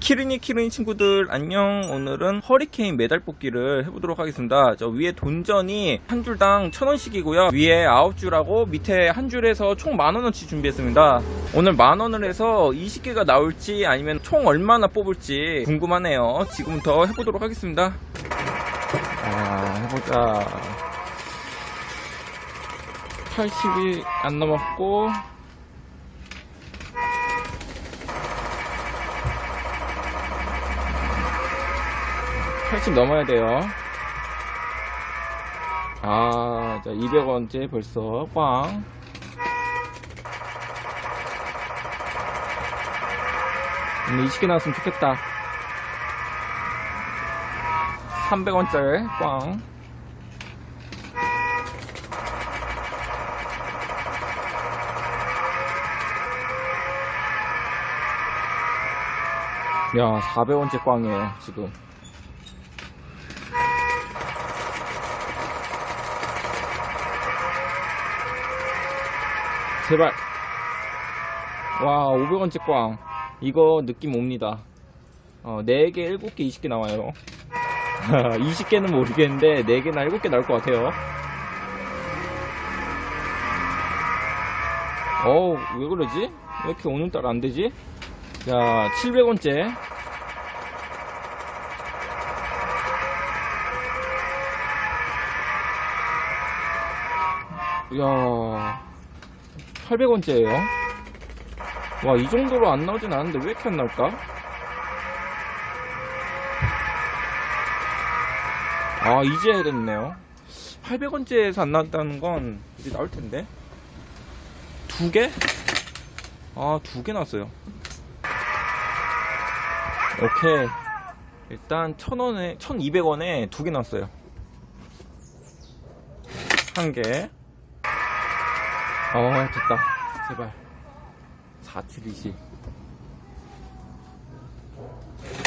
키르니 키르니 친구들 안녕. 오늘은 허리케인 메달 뽑기를 해보도록 하겠습니다. 저 위에 돈전이 한 줄당 천 원씩이고요. 위에 아홉 줄하고 밑에 한 줄에서 총 만 원어치 준비했습니다. 오늘 만 원을 해서 20개가 나올지 아니면 총 얼마나 뽑을지 궁금하네요. 지금부터 해보도록 하겠습니다. 아 해보자. 80이 안 넘었고 80 넘어야 돼요. 아, 자, 200원째 벌써 꽝. 오늘 20개 나왔으면 좋겠다. 300원짜리 꽝. 야, 400원째 꽝이에요, 지금. 제발. 와, 500원째 꽝. 이거 느낌 옵니다. 어, 4개, 7개, 20개 나와요. 20개는 모르겠는데, 4개나 7개 나올 것 같아요. 어우, 왜 그러지? 왜 이렇게 오늘따라 안 되지? 자, 700원째. 이야. 800원째예요. 와, 이 정도로 안 나오진 않은데 왜 이렇게 안 나올까? 아, 이제야 됐네요. 800원째에서 안 나왔다는 건 이제 나올 텐데. 두 개? 아, 두 개 나왔어요. 오케이. 일단 1000원에, 1200원에 두 개 나왔어요. 한 개. 어, 됐다. 제발. 4720.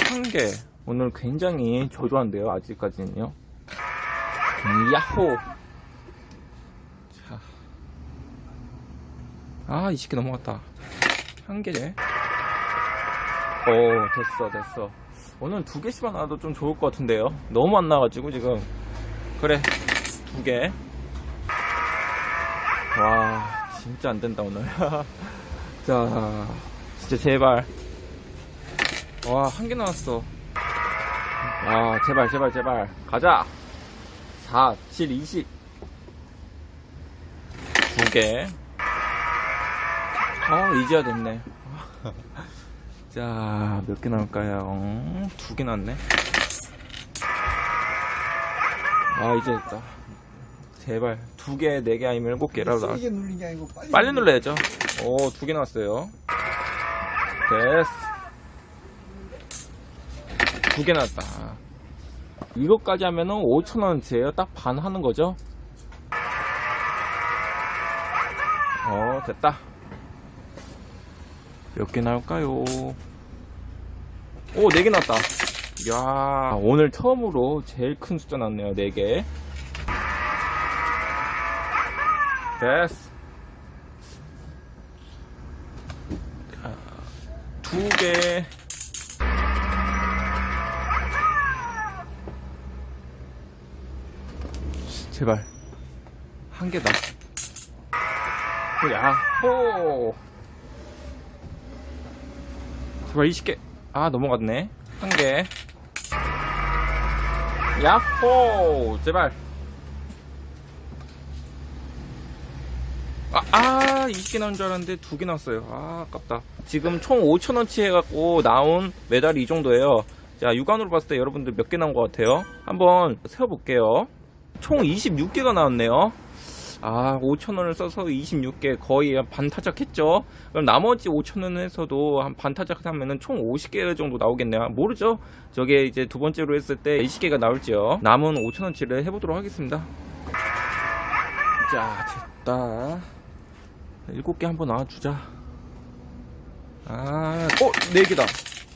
한 개. 오늘 굉장히 저조한데요, 아직까지는요. 음, 야호! 자. 아, 20개 넘어갔다. 한 개. 오, 됐어, 됐어. 오늘 두 개씩만 나와도 좀 좋을 것 같은데요. 너무 안 나와가지고, 지금. 그래, 두 개. 와 진짜 안 된다 오늘. 자 진짜 제발. 와 한 개 나왔어. 아 제발 제발 제발. 가자. 4 7 20 두개. 아 이제야 됐네. 자 몇 개 나올까요? 두 개 나왔네. 아 이제 됐다 제발 두 개, 네 개 아니면 일곱 개라도 나와. 세게 누른 게 아니고 빨리. 빨리 눌러야죠. 오, 두 개 나왔어요. 됐어. 두 개 나왔다. 이것까지 하면은 5천원어치예요. 딱 반 하는 거죠. 어, 됐다. 몇 개 나올까요? 오, 네 개 나왔다. 이야, 오늘 처음으로 제일 큰 숫자 나왔네요. 네 개. 됐어. 자, 두 개. 제발. 한 개다. 야 호! 제발 20개. 아, 넘어갔네. 한 개. 야호! 제발. 아, 아 20개 나온 줄 알았는데 두 개 나왔어요. 아, 아깝다. 지금 총 5천원치 해갖고 나온 메달이 이 정도예요. 자, 육안으로 봤을 때 여러분들 몇 개 나온 것 같아요? 한번 세어볼게요. 총 26개가 나왔네요. 아, 5천원을 써서 26개 거의 한 반타작 했죠? 그럼 나머지 5천원 에서도 한 반 타작 하면은 총 50개 정도 나오겠네요. 모르죠? 저게 이제 두 번째로 했을 때 20개가 나올지요. 남은 5천원치를 해보도록 하겠습니다. 자, 됐다. 일곱 개 한번 나와주자. 아, 어, 네 개다.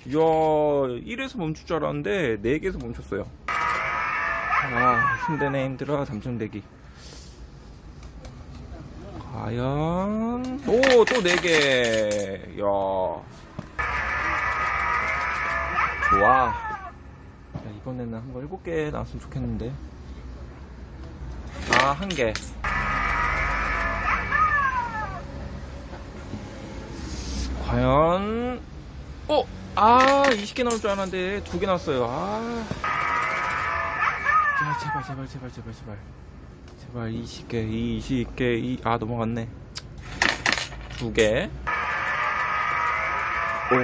이야, 1에서 멈출 줄 알았는데, 4개에서 멈췄어요. 아, 힘드네, 힘들어, 삼천대기. 과연, 오, 또 4개. 이야. 좋아. 자, 이번에는 한번 7개 나왔으면 좋겠는데. 아, 한 개. 과연, 어? 아, 20개 나올 줄 알았는데, 두 개 나왔어요. 아. 자, 제발, 제발, 제발, 제발, 제발. 제발, 20개, 20개, 이, 아, 넘어갔네. 두 개. 오케이.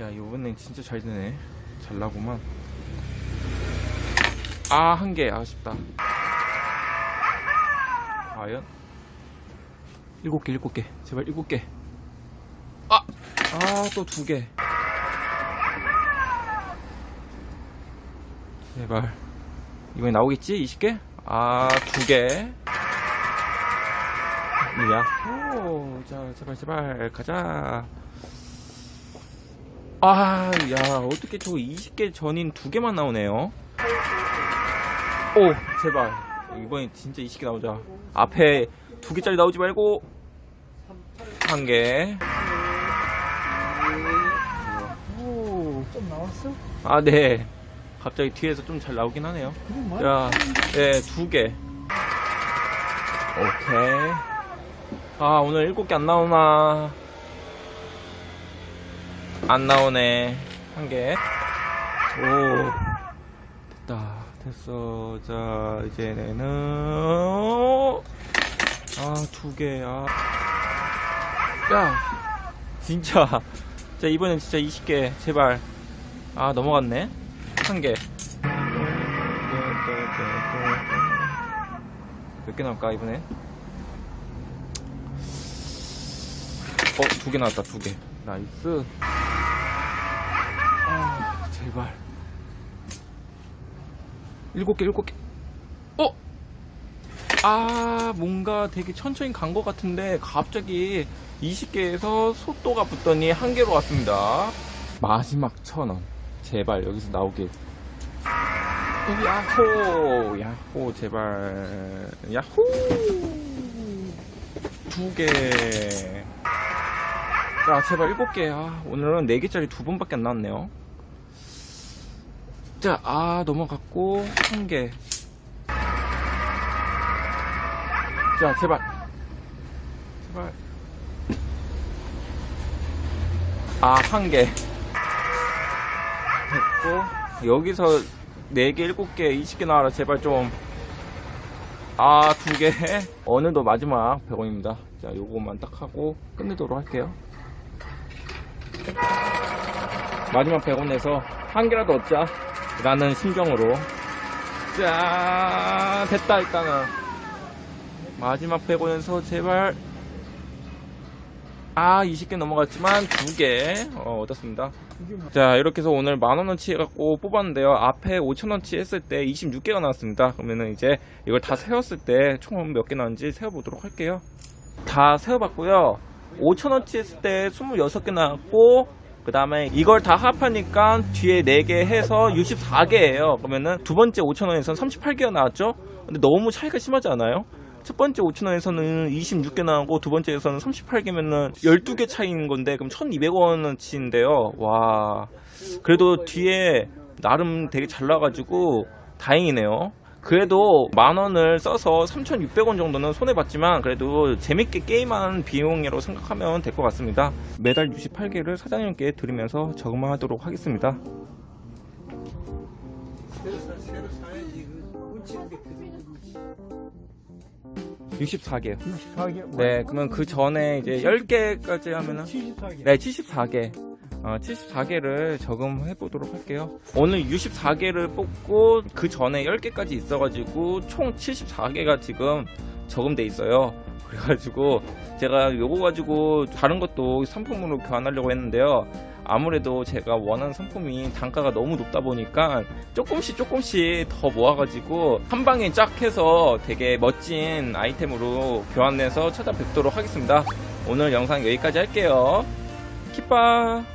야, 이번엔 진짜 잘 되네. 잘 나구만. 아, 한 개. 아쉽다. 과연? 일곱 개, 일곱 개. 제발 일곱 개. 아! 아, 또 두 개. 제발. 이번에 나오겠지? 20개? 아, 두 개. 야호. 자, 제발, 제발. 가자. 아, 야, 어떻게 저 20개 전인 두 개만 나오네요. 오, 제발. 이번엔 진짜 20개 나오자. 앞에 두 개짜리 나오지 말고, 한 개. 나왔어? 아, 네. 갑자기 뒤에서 좀 잘 나오긴 하네요. 자, 네, 두 개. 오케이. 아, 오늘 일곱 개 안 나오나. 안 나오네. 한 개. 오. 됐다. 됐어. 자, 이제는. 아, 두 개. 아. 야. 진짜. 자, 이번엔 진짜 20개. 제발. 아, 넘어갔네. 한 개. 몇 개 나올까, 이번에? 어, 두 개 나왔다, 두 개. 나이스. 아, 제발. 일곱 개, 일곱 개. 어? 아, 뭔가 되게 천천히 간 것 같은데, 갑자기 20개에서 속도가 붙더니 한 개로 왔습니다. 마지막 천 원. 제발, 여기서 나오길. 야호! 야호, 제발. 야호! 두 개. 자, 제발 일곱 개. 아, 오늘은 네 개짜리 두 번밖에 안 나왔네요. 자, 아, 넘어갔고, 한 개. 자, 제발. 제발. 아, 한 개. 됐고, 여기서 4개, 7개, 20개 나와라. 제발 좀. 아, 두 개. 어느덧 마지막 100원입니다. 자, 요거만 딱 하고 끝내도록 할게요. 마지막 100원 내서 한 개라도 얻자. 라는 심정으로. 자, 됐다, 일단은. 마지막 100원에서 제발. 아, 20개 넘어갔지만 두 개, 어, 얻었습니다. 뭐- 자 이렇게 해서 오늘 만원어치 해갖고 뽑았는데요. 앞에 5천원치 했을 때 26개가 나왔습니다. 그러면은 이제 이걸 다 세웠을 때 총 몇 개 나왔는지 세어보도록 할게요. 다 세어봤고요. 5천원치 했을 때 26개 나왔고 그 다음에 이걸 다 합하니까 뒤에 4개 해서 64개예요. 그러면은 두 번째 5천원에서는 38개가 나왔죠? 근데 너무 차이가 심하지 않아요? 첫 번째 5천원에서는 26개 나오고 두 번째에서는 38개면은 12개 차이인 건데 그럼 1200원어치인데요. 와. 그래도 뒤에 나름 되게 잘 나가지고 다행이네요. 그래도 만 원을 써서 3,600원 정도는 손해봤지만 그래도 재밌게 게임한 비용이라고 생각하면 될 것 같습니다. 매달 68개를 사장님께 드리면서 적응하도록 하겠습니다. 64개요. 64개. 네, 그러면 그 전에 이제 10개까지 하면은 74개. 네, 74개. 어, 74개를 적응해 보도록 할게요. 오늘 64개를 뽑고 그 전에 10개까지 있어가지고 총 74개가 지금 적응돼 있어요. 그래가지고 제가 요거 가지고 다른 것도 상품으로 교환하려고 했는데요. 아무래도 제가 원하는 상품이 단가가 너무 높다 보니까 조금씩 조금씩 더 모아가지고 한 방에 쫙 해서 되게 멋진 아이템으로 교환해서 찾아뵙도록 하겠습니다. 오늘 영상 여기까지 할게요. 키빠!